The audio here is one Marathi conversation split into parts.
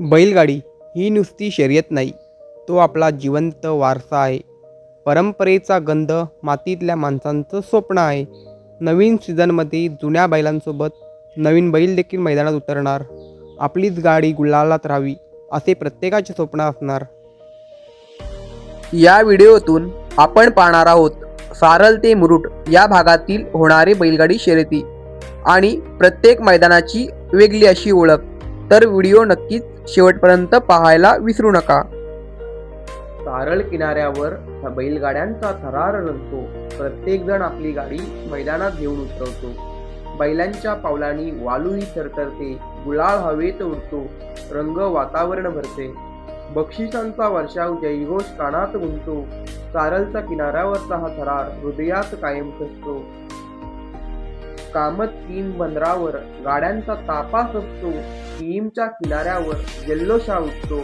बैलगाडी ही नुसती शर्यत नाही तो आपला जिवंत वारसा आहे. परंपरेचा गंध मातीतल्या माणसांचं स्वप्न आहे. नवीन सीझनमध्ये जुन्या बैलांसोबत नवीन बैल देखील मैदानात उतरणार आपलीच गाडी गुलालात राहावी असे प्रत्येकाचे स्वप्न असणार. या व्हिडिओतून आपण पाहणार आहोत सारल ते मुरुट या भागातील होणारे बैलगाडी शर्यती आणि प्रत्येक मैदानाची वेगळी अशी ओळख. तर व्हिडिओ नक्कीच शेवटपर्यंत पाहायला विसरू नका. सारळ किनाऱ्यावर बैलगाड्यांचा थरार रंगतो. प्रत्येक जण आपली गाडी मैदानात घेऊन उतरवतो. बैलांच्या पावलांनी वालूही थरथरते गुलाळ हवेत उडतो रंग वातावरण भरते. बक्षिसांचा वर्षाव जयघोष कानात गुंतो सारलचा किनाऱ्यावरचा हा थरार हृदयात कायम ठसतो. कामत तीन बंदरावर गाड्यांचा तापास असतो किमच्या किनाऱ्यावर जल्लोषा उठतो.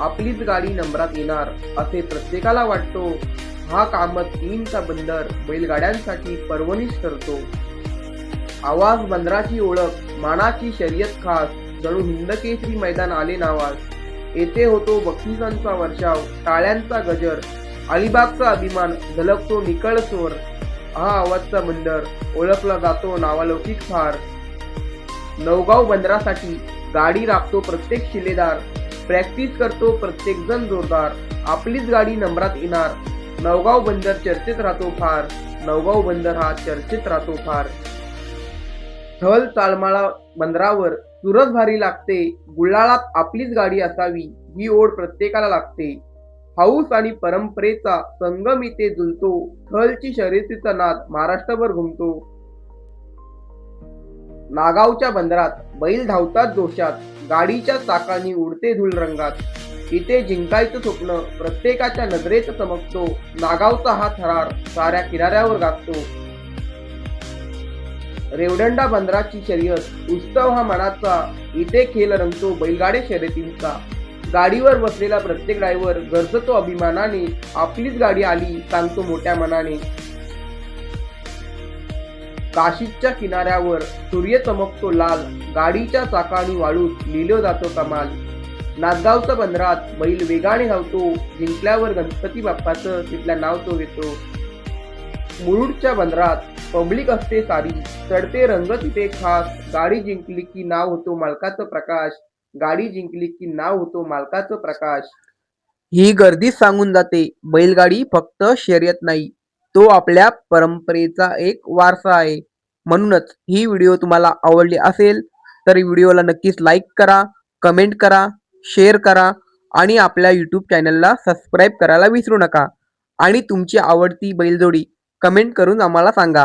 आपलीच गाडी नंबरात येणार असे प्रत्येकाला वाटतो. हा कामत किमचा बंदर बैलगाड्यांसाठी पर्वणीश ठरतो आवाज बंदराची ओळख मानाची शर्यत खास जणू हिंदकेसरी मैदान आले नावाज येथे होतो बक्षिसांचा वर्षाव टाळ्यांचा गजर अलिबागचा अभिमान झलकतो निकळ स्वर. हा आवाजचा बंदर ओळखला जातो नावालौकिक फार नवगाव बंदरासाठी गाडी राखतो प्रत्येक शिलेदार प्रॅक्टिस करतो प्रत्येक जण जोरदार आपलीच गाडी नंबरात येणार. नवगाव बंदर चर्चेत राहतो फार नवगाव बंदर हा चर्चेत राहतो फार. थल तालमाळा बंदरावर सुरत भारी लागते गुळाळात आपलीच गाडी असावी ही ओढ प्रत्येकाला लागते. हाऊस आणि परंपरेचा संगम इथे जुलतो. थलची शर्यतीचा नाद महाराष्ट्रभर घुमतो. नागावच्या बंदरात बैल धावतात जोशात गाडीच्या चाकांनी उडते धूळ रंगात. इथे जिंकायचं स्वप्न प्रत्येकाच्या नजरेत चमकतो. नागावचा हा थरार साऱ्या किनाऱ्यावर गाजतो. रेवडंडा बंदराची शर्यत उत्सव हा मनाचा इथे खेळ रंगतो बैलगाडे शर्यतींचा. गाडीवर बसलेला प्रत्येक ड्रायव्हर गरजतो अभिमानाने आपलीच गाडी आली सांगतो मोठ्या मनाने. काशीच्या किनाऱ्यावर सूर्य चमकतो लाल गाडीच्या चाकानी वाळूत लिहिलो जातो कमाल. नांदगावच्या बंदरात बैल वेगाने धावतो जिंकल्यावर गणपती बाप्पाचं तिथल्या नाव तो घेतो. मुरुडच्या बंदरात पब्लिक असते सारी चढते रंग तिथे खास गाडी जिंकली की नाव होतो मालकाचं प्रकाश. गाडी जिंकली की नाव होतो मालकाचं प्रकाश. ही गर्दी सांगून जाते बैलगाडी फक्त शर्यत नाही तो आपल्या परंपरेचा एक वारसा आहे. म्हणूनच ही व्हिडिओ तुम्हाला आवडली असेल तर व्हिडिओला नक्कीच लाईक करा कमेंट करा शेअर करा आणि आपल्या यूट्यूब चॅनलला सबस्क्राईब करायला विसरू नका. आणि तुमची आवडती बैलजोडी कमेंट करून आम्हाला सांगा.